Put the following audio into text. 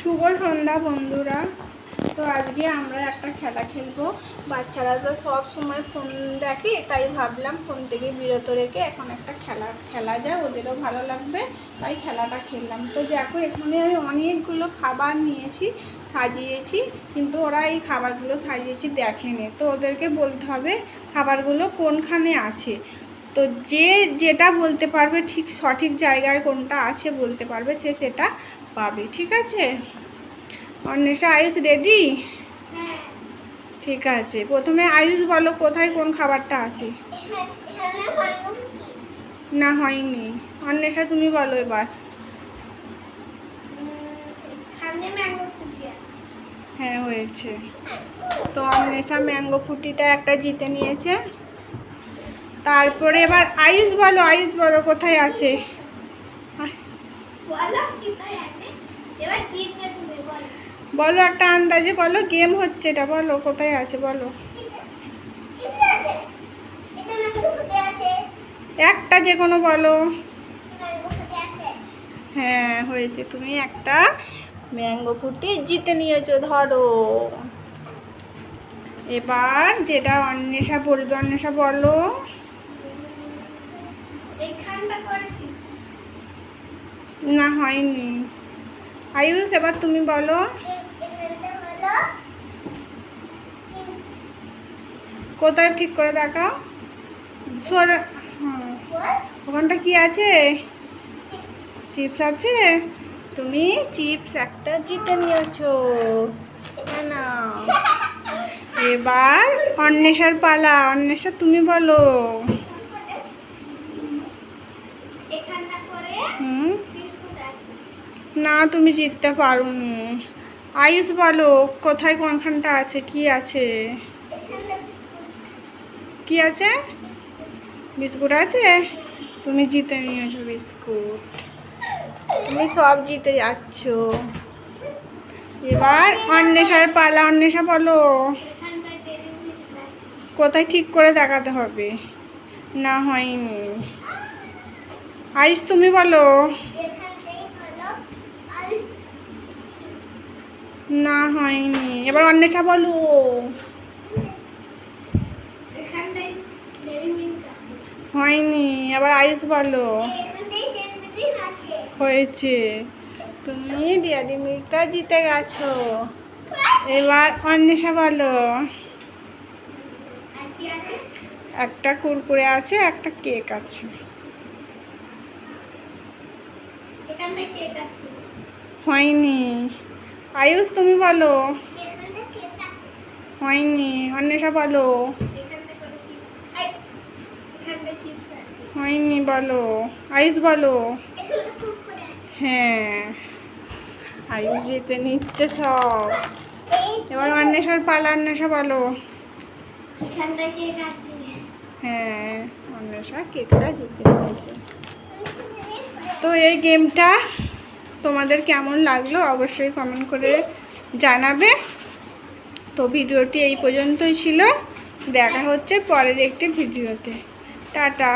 শুভ সন্ধ্যা, বন্ধুরা। তো আজকে আমরা একটা খেলা খেলব। বাচ্চারা তো সব সময় ফোন দেখে, তাই ভাবলাম ফোন থেকে বিরত রেখে এখন একটা খেলা খেলা যায় ওদেরও ভালো লাগবে, তাই খেলাটা খেললাম। তো দেখো, এখানে আমি অনেকগুলো খাবার নিয়েছি, সাজিয়েছি, কিন্তু ওরা এই খাবারগুলো সাজিয়েছি দেখেনি। তো ওদেরকে বলতে হবে, খাবারগুলো কোনখানে আছে? তো যে যেটা বলতে পারবে ঠিক সঠিক জায়গায় কোনটা আছে বলতে পারবে, সে সেটা পাবে, ঠিক আছে? অন্বেষা, আয়ুষ রেডি ঠিক আছে, প্রথমে আয়ুষ বলো, কোথায় কোন খাবারটা আছে? না, হয়নি। অন্বেষা, তুমি বলো এবার। হ্যাঁ হয়েছে। তো অন্বেষা, ম্যাঙ্গো ফুটিটা একটা জিতে নিয়েছে। তারপরে এবার আয়ুষ বলো আয়ুষ বলো কোথায় আছে? বলো একটা আন্দাজে বলো গেম হচ্ছে এটা বলো কোথায় আছে বলো। একটা যে কোনো বলো। হ্যাঁ হয়েছে। তুমি একটা ম্যাঙ্গো ফুটি জিতে নিয়েছো ধরো। এবার যেটা অন্বেষা বলবে অন্বেষা বলো। না হয়নি। আয়ুষ এবার তুমি বলো। কোথায় ঠিক করে দেখাও? সর হ্যাঁ। ওখানটা কি আছে? চিপস আছে? তুমি চিপস একটা জিতে নিয়েছো। হ্যাঁ না। এবার অন্বেষার পালা। অন্বেষা তুমি বলো। না, তুমি জিততে পারোনি। আয়ুষ, বলো, কোথায়, কোনখানটা আছে, কি আছে? কি আছে? বিস্কুট আছে? তুমি জিতে নিয়েছো বিস্কুট। তুমি সব জিতে যাচ্ছ। এবার অন্বেষার পালা। অন্বেষা, বলো, কোথায় ঠিক করে দেখাতে হবে? না হয়নি। আয়ুষ, তুমি বলো না হয়নি। এবার অন্বেষা বলো। হয়নি। এবার আয়ুষ বলো। হয়েছে। তুমি ডেয়ারি মিল্কটা জিতে গেছো। এবার অন্বেষা বলো। একটা কুরকুরে আছে একটা কেক আছে। হয়নি। আয়ুষ তুমি বলো? হয়নি অন্বেষা বলো। হয়নি বলো। আয়ুষ বলো। হ্যাঁ। আয়ুষ জিতে নিচ্ছে সব। এবার অন্বেষার পালা অন্বেষা বলো। হ্যাঁ অন্বেষা কেকটা জিতে নিয়েছে। তো এই গেমটা তোমাদের কেমন লাগল অবশ্যই কমেন্ট করে জানাবে। তো ভিডিওটি এই পর্যন্তই ছিল। দেখা হচ্ছে পরের একটি ভিডিওতে। টাটা।